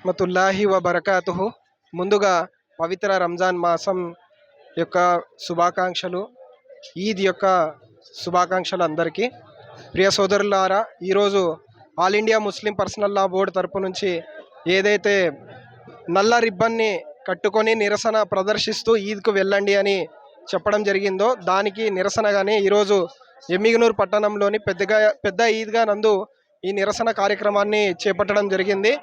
రహమతుల్లాహి వ బరకాతుహు. ముందుగా పవిత్ర రంజాన్ మాసం యొక్క శుభాకాంక్షలు ఈద్ యొక్క శుభాకాంక్షలు అందరికీ. ప్రియ సోదరులారా ఈరోజు All India Muslim Personal Law Board తరపు నుంచి ఏదైతే నల్ల రిబ్బన్ని కట్టుకొని నిరసన ప్రదర్శిస్తూ ఈద్కు వెళ్ళండి అని చెప్పడం జరిగిందో దానికి నిరసనగానే ఈరోజు ఎమ్మిగనూరు పట్టణంలోని పెద్దగా పెద్ద ఈద్గా నందు ఈ నిరసన కార్యక్రమాన్ని చేపట్టడం జరిగింది.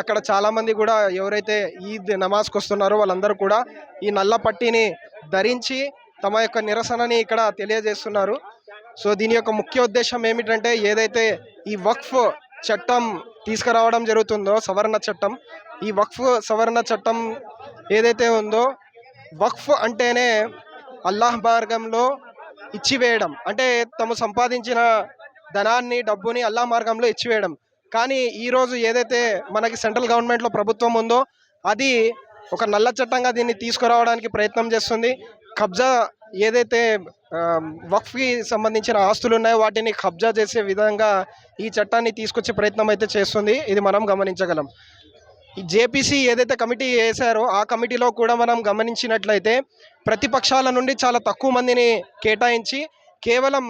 అక్కడ చాలామంది కూడా ఎవరైతే ఈద్ నమాజ్కి వస్తున్నారో వాళ్ళందరూ కూడా ఈ నల్ల పట్టీని ధరించి తమ యొక్క నిరసనని ఇక్కడ తెలియజేస్తున్నారు. సో దీని యొక్క ముఖ్య ఉద్దేశం ఏమిటంటే ఏదైతే ఈ వక్ఫ్ చట్టం తీసుకురావడం జరుగుతుందో సవరణ చట్టం ఈ వక్ఫ్ సవరణ చట్టం ఏదైతే ఉందో వక్ఫ్ అంటేనే అల్లాహ్ మార్గంలో ఇచ్చివేయడం. అంటే తము సంపాదించిన ధనాన్ని డబ్బుని అల్లాహ్ మార్గంలో ఇచ్చివేయడం. కానీ ఈరోజు ఏదైతే మనకి సెంట్రల్ గవర్నమెంట్లో ప్రభుత్వం ఉందో అది ఒక నల్ల చట్టంగా దీన్ని తీసుకురావడానికి ప్రయత్నం చేస్తుంది. కబ్జా ఏదైతే వక్ఫ్కి సంబంధించిన ఆస్తులు ఉన్నాయో వాటిని కబ్జా చేసే విధంగా ఈ చట్టాన్ని తీసుకొచ్చే ప్రయత్నం అయితే చేస్తుంది. ఇది మనం గమనించగలం. ఈ జేపీసీ ఏదైతే కమిటీ వేశారో ఆ కమిటీలో కూడా మనం గమనించినట్లయితే ప్రతిపక్షాల నుండి చాలా తక్కువ మందిని కేటాయించి కేవలం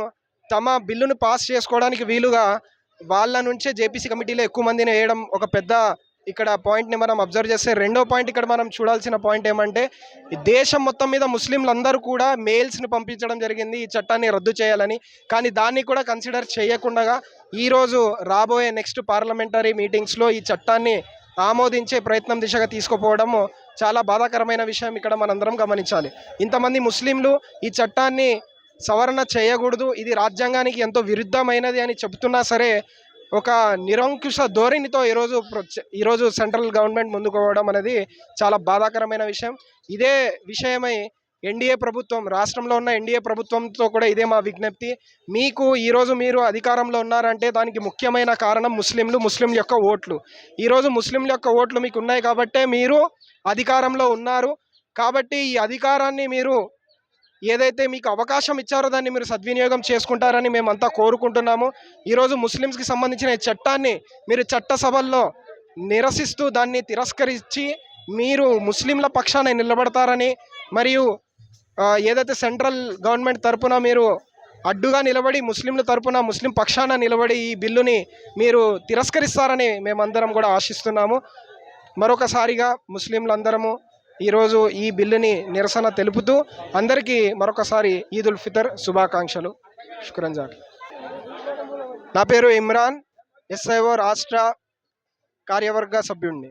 తమ బిల్లును పాస్ చేసుకోవడానికి వీలుగా వాళ్ళ నుంచే జేపీసీ కమిటీలో ఎక్కువ మందిని వేయడం ఒక పెద్ద ఇక్కడ పాయింట్ని మనం అబ్జర్వ్ చేస్తే రెండో పాయింట్ ఇక్కడ మనం చూడాల్సిన పాయింట్ ఏమంటే దేశం మొత్తం మీద ముస్లింలందరూ కూడా మెయిల్స్ని పంపించడం జరిగింది ఈ చట్టాన్ని రద్దు చేయాలని. కానీ దాన్ని కూడా కన్సిడర్ చేయకుండా ఈరోజు రాబోయే నెక్స్ట్ పార్లమెంటరీ మీటింగ్స్లో ఈ చట్టాన్ని ఆమోదించే ప్రయత్నం దిశగా తీసుకుపోవడం చాలా బాధాకరమైన విషయం ఇక్కడ మనందరం గమనించాలి. ఇంతమంది ముస్లింలు ఈ చట్టాన్ని సవరణ చేయకూడదు. ఇది రాజ్యాంగానికి ఎంతో విరుద్ధమైనది అని చెబుతున్నా సరే ఒక నిరంకుశ ధోరణితో ఈరోజు ఈరోజు సెంట్రల్ గవర్నమెంట్ ముందుకు పోవడం అనేది చాలా బాధాకరమైన విషయం. ఇదే విషయమై ఎన్డీఏ ప్రభుత్వం రాష్ట్రంలో ఉన్న ఎన్డీఏ ప్రభుత్వంతో కూడా ఇదే మా విజ్ఞప్తి. మీకు ఈరోజు మీరు అధికారంలో ఉన్నారంటే దానికి ముఖ్యమైన కారణం ముస్లింలు ముస్లింల యొక్క ఓట్లు. ఈరోజు ముస్లింల యొక్క ఓట్లు మీకు ఉన్నాయి కాబట్టే మీరు అధికారంలో ఉన్నారు. కాబట్టి ఈ అధికారాన్ని మీరు ఏదైతే మీకు అవకాశం ఇచ్చారో దాన్ని మీరు సద్వినియోగం చేసుకుంటారని మేమంతా కోరుకుంటున్నాము. ఈరోజు ముస్లిమ్స్కి సంబంధించిన ఈ చట్టాన్ని మీరు చట్టసభల్లో నిరసిస్తూ దాన్ని తిరస్కరించి మీరు ముస్లింల పక్షాన నిలబడతారని మరియు ఏదైతే సెంట్రల్ గవర్నమెంట్ తరపున మీరు అడ్డుగా నిలబడి ముస్లింల తరపున ముస్లిం పక్షాన నిలబడి ఈ బిల్లుని మీరు తిరస్కరిస్తారని మేమందరం కూడా ఆశిస్తున్నాము. మరొకసారిగా ముస్లింలందరము ఈరోజు ఈ బిల్లుని నిరసన తెలుపుతూ అందరికీ మరొకసారి ఈద్ ఉల్ ఫితర్ శుభాకాంక్షలు. శుక్రంజాక్ నా పేరు ఇమ్రాన్ ఎస్ఐఓ రాష్ట్ర కార్యవర్గ సభ్యుడిని